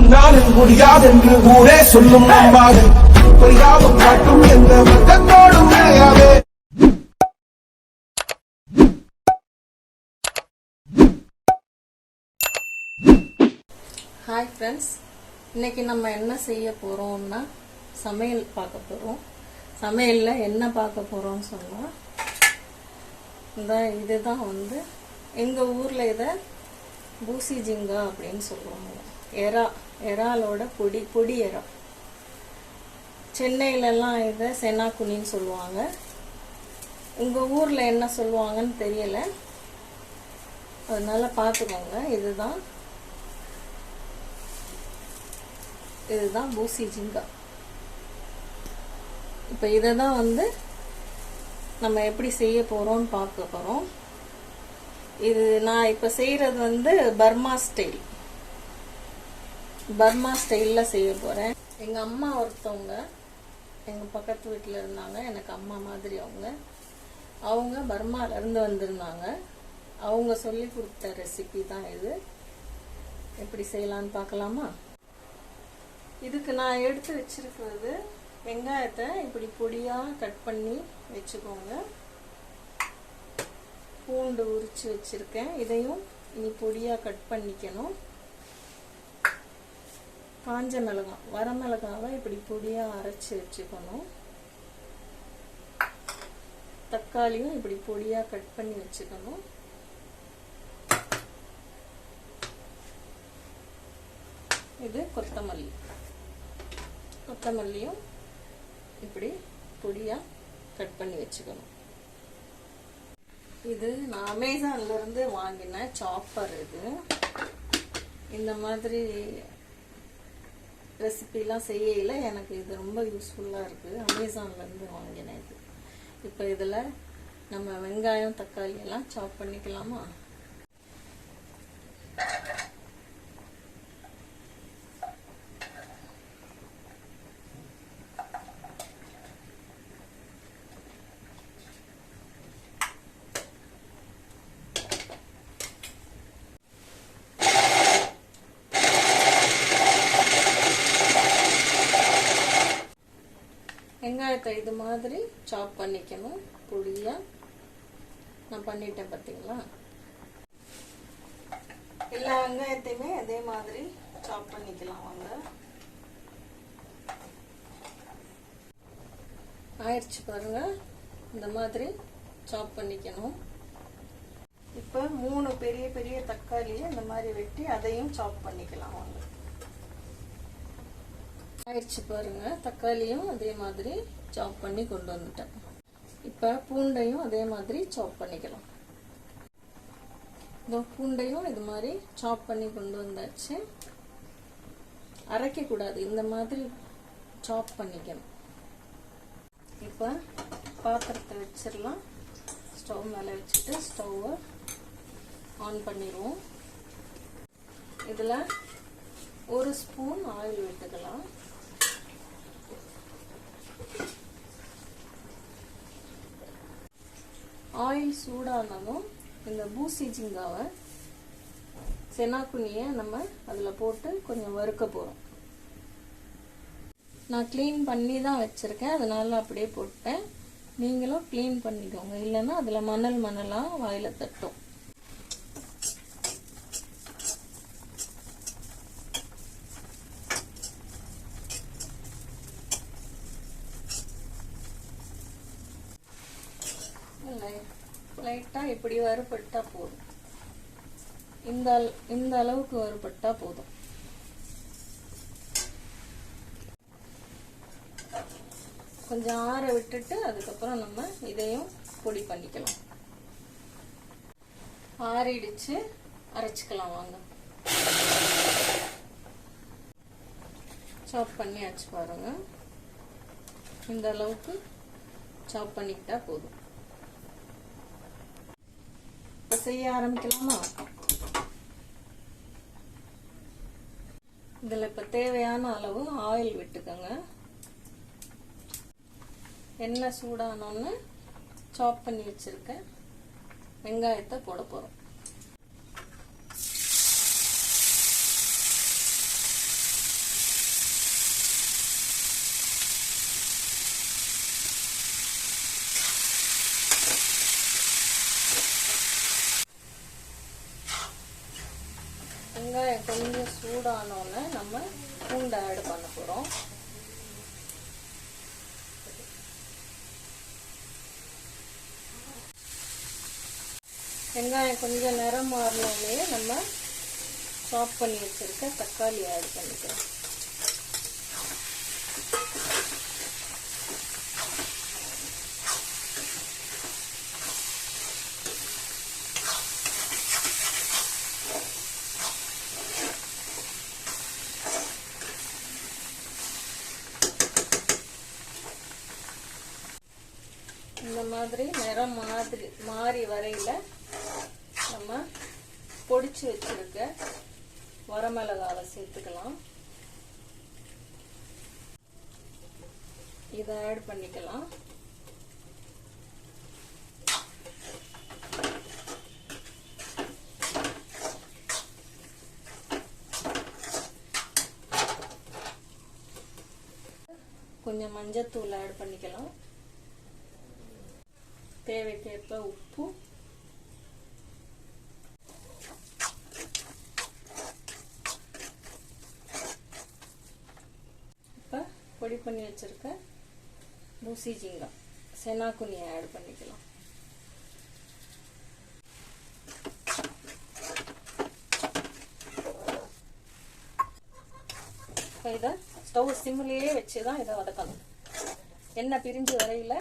உன்னால் முடியாதென்று ஊரே சொல்லும் நம்பாது பரிதாபம் காட்டும் எந்த வர்க்கத்தோடும் இணையாதே ஹாய் ஃப்ரெண்ட்ஸ் இன்னைக்கு நம்ம என்ன செய்ய போறோம்னா சமையல் பார்க்க போறோம். சமையலில் என்ன பார்க்க போறோம்னு சொன்னால் இந்த இதுதான் வந்து எங்கள் ஊரில் இதை பூசி ஜிங்கா அப்படின்னு சொல்லுவாங்க. எறா எறாலோட பொடி பொடி எறா. சென்னையிலலாம் இதை செனாக்குனின்னு சொல்லுவாங்க. உங்கள் ஊரில் என்ன சொல்லுவாங்கன்னு தெரியலை. அதனால் பார்த்துக்கோங்க. இதுதான். இதுதான் பூசி ஜிங்கா. இப்போ இதை தான் வந்து நம்ம எப்படி செய்ய போகிறோம்னு பார்க்க போகிறோம் இது நான் இப்போ செய்கிறது வந்து பர்மா ஸ்டைல். பர்மா ஸ்டைலில் செய்ய போகிறேன் எங்கள் அம்மா ஒருத்தவங்க எங்கள் பக்கத்து வீட்டில் இருந்தாங்க. எனக்கு அம்மா மாதிரி அவங்க. அவங்க பர்மால இருந்து வந்திருந்தாங்க. அவங்க சொல்லி கொடுத்த ரெசிபி தான் இது. எப்படி செய்யலான்னு பார்க்கலாமா? இதுக்கு நான் எடுத்து வச்சிருக்கிறது வெங்காயத்தை இப்படி பொடியாக கட் பண்ணி வச்சுக்கோங்க. பூண்டு உரித்து வச்சுருக்கேன். இதையும் இனி பொடியாக கட் பண்ணிக்கணும். காஞ்ச மிளகாய் வரமிளகாவை இப்படி பொடியாக அரைச்சி வச்சுக்கணும். தக்காளியும் இப்படி பொடியாக கட் பண்ணி வச்சுக்கணும். இது கொத்தமல்லி. கொத்தமல்லியும் இப்படி பொடியாக கட் பண்ணி வச்சுக்கணும். இது நான் அமேசான்லேருந்து வாங்கின சாப்பர் இது. இந்த மாதிரி ரெசிபிலாம் செய்யல. எனக்கு இது ரொம்ப யூஸ்ஃபுல்லாக இருக்குது அமேசான்லேருந்து வாங்கினேன் இது. இப்போ இதில் நம்ம வெங்காயம் தக்காளி எல்லாம் சாப் பண்ணிக்கலாமா? வெங்காயத்தை இது மாதிரி சாப் பண்ணிக்கணும். பொடியா நான் பண்ணிட்டேன் பார்த்தீங்களா எல்லா வெங்காயத்தையுமே அதே மாதிரி சாப் பண்ணிக்கலாம் வாங்க. ஆயிடுச்சு பாருங்க. இந்த மாதிரி சாப் பண்ணிக்கணும். இப்போ மூணு பெரிய பெரிய தக்காளியை இந்த மாதிரி வெட்டி அதையும் சாப் பண்ணிக்கலாம் வாங்க. ஆயிடுச்சு பாருங்க. தக்காளியும் அதே மாதிரி சாப் பண்ணி கொண்டு வந்துட்டேன். இப்போ பூண்டையும் அதே மாதிரி சாப் பண்ணிக்கலாம். இந்த பூண்டையும் இது மாதிரி சாப் பண்ணி கொண்டு வந்தாச்சு. அரைக்கக்கூடாது இந்த மாதிரி சாப் பண்ணிக்கணும். இப்போ பாத்திரத்தை வச்சிடலாம். ஸ்டவ் மேலே வச்சுட்டு ஸ்டவ்வை ஆன் பண்ணிடுவோம். இதில் ஒரு ஸ்பூன் ஆயில் விட்டுக்கலாம். ஆயில் சூடானாலும் இந்த பூசி ஜிங்காவை செனாக்குனியை நம்ம அதில் போட்டு கொஞ்சம் வறுக்க போகிறோம் நான் க்ளீன் பண்ணி தான் வச்சுருக்கேன். அதனால அப்படியே போட்டேன். நீங்களும் க்ளீன் பண்ணிக்கோங்க. இல்லைன்னா அதில் மணல் மணலாக வாயில் தட்டும். இப்படி வறுபட்டா போதும். இந்த இந்த அளவுக்கு வறுபட்டா போதும். கொஞ்சம் ஆற விட்டுட்டு அதுக்கப்புறம் நம்ம இதையும் பொடி பண்ணிக்கலாம். ஆறிடுச்சு அரைச்சிக்கலாம் வாங்க. சாப் பண்ணியாச்சு பாருங்க. இந்த அளவுக்கு சாப் பண்ணிக்கிட்டா போதும். செய்ய ஆரம்பிக்கலாமா? இதில் இப்போ தேவையான அளவு ஆயில் விட்டுக்கோங்க. எண்ணெய் சூடானோன்னு சாப் பண்ணி வச்சுருக்கேன். வெங்காயத்தை போட போகிறோம் சூடானோடனே நம்ம பூண்டை ஆட் பண்ண போகிறோம் வெங்காயம் கொஞ்சம் நிறம் மாறினோடனே நம்ம சாப் பண்ணி வச்சுருக்க தக்காளி ஆட் பண்ணிக்கலாம் இந்த மாதிரி நிறம் மாதிரி மாறி வரையில நம்ம பொடிச்சு வச்சிருக்க வரமிளகாவை சேர்த்துக்கலாம். இதை ஆட் பண்ணிக்கலாம். கொஞ்சம் மஞ்சத்தூள் ஆட் பண்ணிக்கலாம். தேவைக்கேற்ப உப்பு. இப்போ பொடி பண்ணி வச்சுருக்க பூசி ஜீங்கம். செனாக்குனியை ஆட் பண்ணிக்கலாம். இப்போ இதை ஸ்டவ் சிம்லேயே வச்சு தான் இதை வதக்கணும். எண்ணெய் பிரிஞ்சு வரையில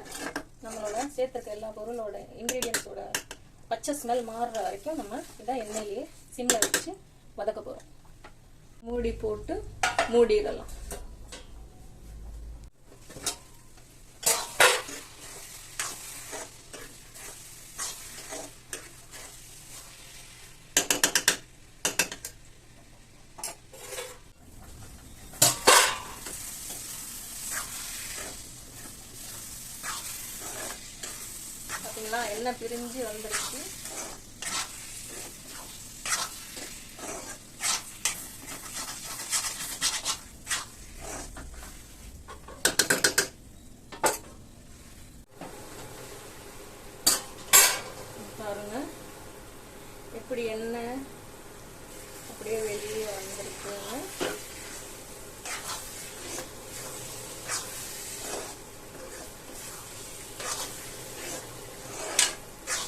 நம்மளோட சேர்த்துருக்க எல்லா பொருளோட இன்க்ரீடியன்ஸோட பச்சை ஸ்மெல் மாறுற வரைக்கும் நம்ம இதை எண்ணெயிலேயே சிம்மில் வச்சு வதக்க போகிறோம் மூடி போட்டு மூடிடலாம். பார்த்தீங்களா எண்ணெய் பிரிஞ்சு வந்துருச்சு. பாருங்க. எப்படி எண்ணெய் அப்படியே வெளியே வந்திருக்குன்னு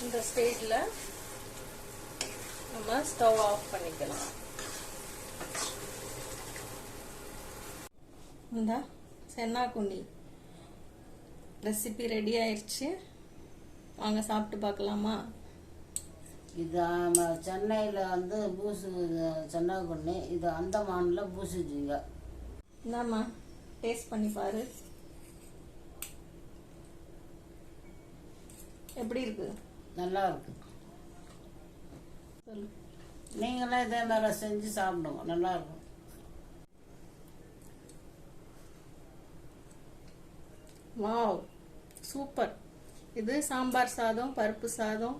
இந்த ஸ்டேஜில் நம்ம ஸ்டவ் ஆஃப் பண்ணிக்கலாம். இந்த சென்னா குண்டி ரெசிபி ரெடி ஆயிடுச்சு வாங்க சாப்பிட்டு பார்க்கலாமா? இது சென்னையில் வந்து பூசு சென்னாக்குண்ணி. இது அந்தமானில் பூசுச்சிங்க இந்தாம்மா டேஸ்ட் பண்ணி பாரு. எப்படி இருக்கு? நல்லா இருக்கு நீங்களாம் இதே மாதிரி செஞ்சு சாப்பிடுங்க. நல்லா இருக்கும் வாவ். சூப்பர். இது சாம்பார் சாதம் பருப்பு சாதம்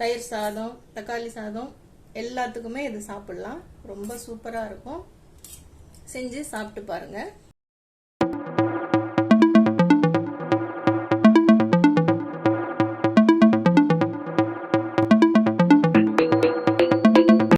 தயிர் சாதம் தக்காளி சாதம். எல்லாத்துக்குமே இது சாப்பிடலாம். ரொம்ப சூப்பராக இருக்கும். செஞ்சு சாப்பிட்டு பாருங்கள்